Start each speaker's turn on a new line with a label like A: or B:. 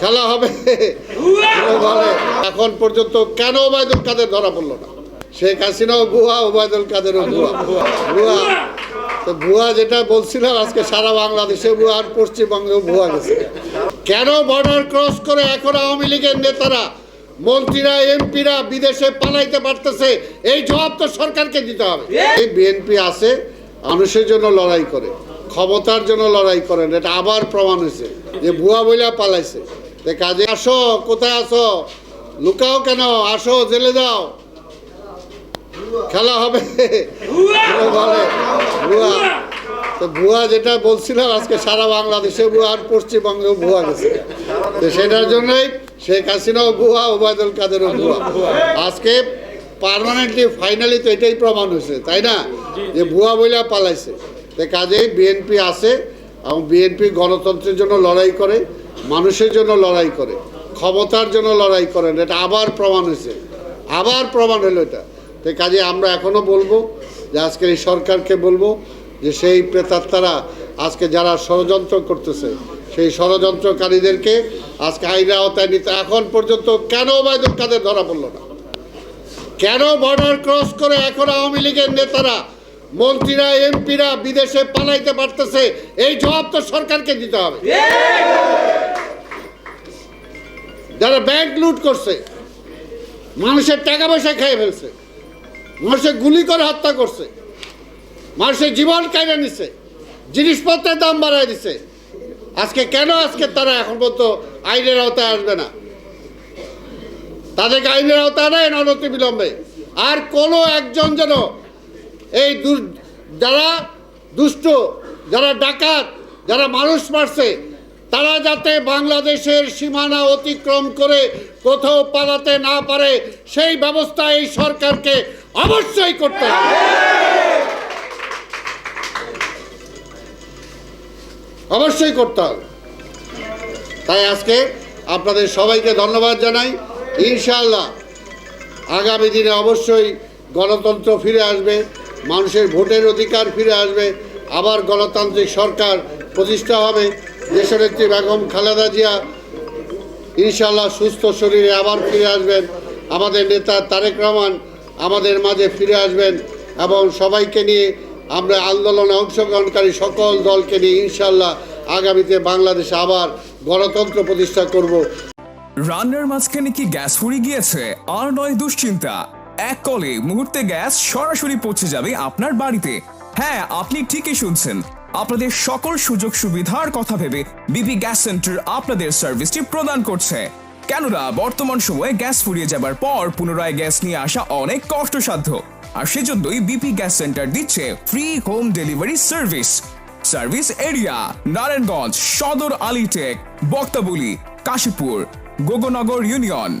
A: খেলা হবে। এখন পর্যন্ত কেন ওবায়দুল কাদের ধরা পড়ল না? শেখ হাসিনাও ভুয়া, ওবায়দুল কাদেরও ভুয়া। ভুয়া। তো ভুয়া যেটা বলছিলাম, আজকে সারা বাংলাদেশে ভুয়া আর পশ্চিমবঙ্গেও ভুয়া গেছে। কেন বর্ডার ক্রস করে এখন আওয়ামী লীগের নেতারা, মন্ত্রীরা, এমপিরা বিদেশে পালাইতে পারতেছে, এই জবাব তো সরকারকে দিতে হবে। এই বিএনপি আছে, মানুষের জন্য লড়াই করে। ক্ষমতার জন্য লড়াই করেন এটা আবার প্রমাণ হয়েছে। যে ভুয়া বইলা পালাইছে। কাজে আসো কোথায় আসো? লুকাও কেন? আসো জেলে যাও। খেলা হবে। ভুয়া! তো ভুয়া যেটা বলছিলাম আজকে সারা বাংলাদেশে ভুয়া আর পশ্চিমবঙ্গেও ভুয়া গেছে। তো সেটার জন্যই শেখ হাসিনাও ভুয়া ওবায়দুল কাদেরও ভুয়া। আজকে পার্মানেন্টলি ফাইনালি তো এটাই প্রমাণ হয়েছে তাই না? যে ভুয়া বইলা পালাইছে। তো কাজেই বিএনপি আছে এবং বিএনপি গণতন্ত্রের জন্য লড়াই করে, মানুষের জন্য লড়াই করে, ক্ষমতার জন্য লড়াই করেন এটা আবার প্রমাণ হয়েছে। আবার প্রমাণ হলো এটা। তো কাজে আমরা এখনও বলব যে আজকের এই সরকারকে বলব যে সেই প্রেতাত্মারা আজকে যারা ষড়যন্ত্র করতেছে, সেই ষড়যন্ত্রকারীদেরকে আজকে আইনের আওতায় নিতে এখন পর্যন্ত কেন ওবায়দুল কাদের ধরা পড়ল না? কেন বর্ডার ক্রস করে এখন আওয়ামী লীগের নেতারা মন্ত্রীরা, এমপিরা বিদেশে পালাইতে পারতেছে, এই জবাব তো সরকারকে দিতে হবে। যারা ব্যাংক লুট করছে, মানুষের টাকা পয়সা খেয়ে ফেলছে, মানুষের গুলি করে হত্যা করছে, মানুষের জীবন কেড়ে নিছে, জিনিসপত্রের দাম বাড়ায় দিছে। আজকে কেন আজকে তারা এখন পর্যন্ত আইনের আওতায় আসবে না? তাদেরকে আইনের আওতায় নেয় অনতি বিলম্বে আর কোনো একজন যেন এই যারা দুষ্ট, যারা ডাকাত, যারা মানুষ মারছে, তারা যাতে বাংলাদেশের সীমানা অতিক্রম করে কোথাও পালাতে না পারে, সেই ব্যবস্থা এই সরকারকে অবশ্যই করতে হবে। অবশ্যই করতে হবে। তাই আজকে আপনাদের সবাইকে ধন্যবাদ জানাই। ইনশাল্লাহ আগামী দিনে অবশ্যই গণতন্ত্র ফিরে আসবে। মানুষের ভোটের অধিকার ফিরে আসবে। আবার গণতান্ত্রিক সরকার প্রতিষ্ঠা হবে। দেশনেত্রী বেগম খালেদা জিয়া ইনশাল্লাহ সুস্থ শরীরে আবার ফিরে আসবেন। আমাদের নেতা তারেক রহমান আমাদের মাঝে ফিরে আসবেন এবং সবাইকে নিয়ে আমরা আন্দোলনে অংশগ্রহণকারী সকল দলকে নিয়ে ইনশাল্লাহ আগামীতে বাংলাদেশে আবার গণতন্ত্র প্রতিষ্ঠা করব।
B: রান্নার মাঝখানে কি গ্যাস ফুরিয়ে গিয়েছে? আর নয় দুশ্চিন্তা। এক কলে মুহূর্তে গ্যাস সরাসরি পৌঁছে যাবে আপনার বাড়িতে। হ্যাঁ আপনি ঠিকই শুনছেন। আপনাদের সকল সুযোগ সুবিধার কথা ভেবে বিপি গ্যাস সেন্টার আপনাদের সার্ভিসটি প্রদান করছে। কেননা, বর্তমান সময়ে গ্যাস ফুরিয়ে যাবার পর পুনরায় গ্যাস নিয়ে আসা অনেক কষ্টসাধ্য। আর সেজন্যই বিপি গ্যাস সেন্টার দিচ্ছে free home delivery service service area, Narayanganj, সদর আলিটেক, বক্তাবুলি, কাশীপুর, গোগনগর ইউনিয়ন।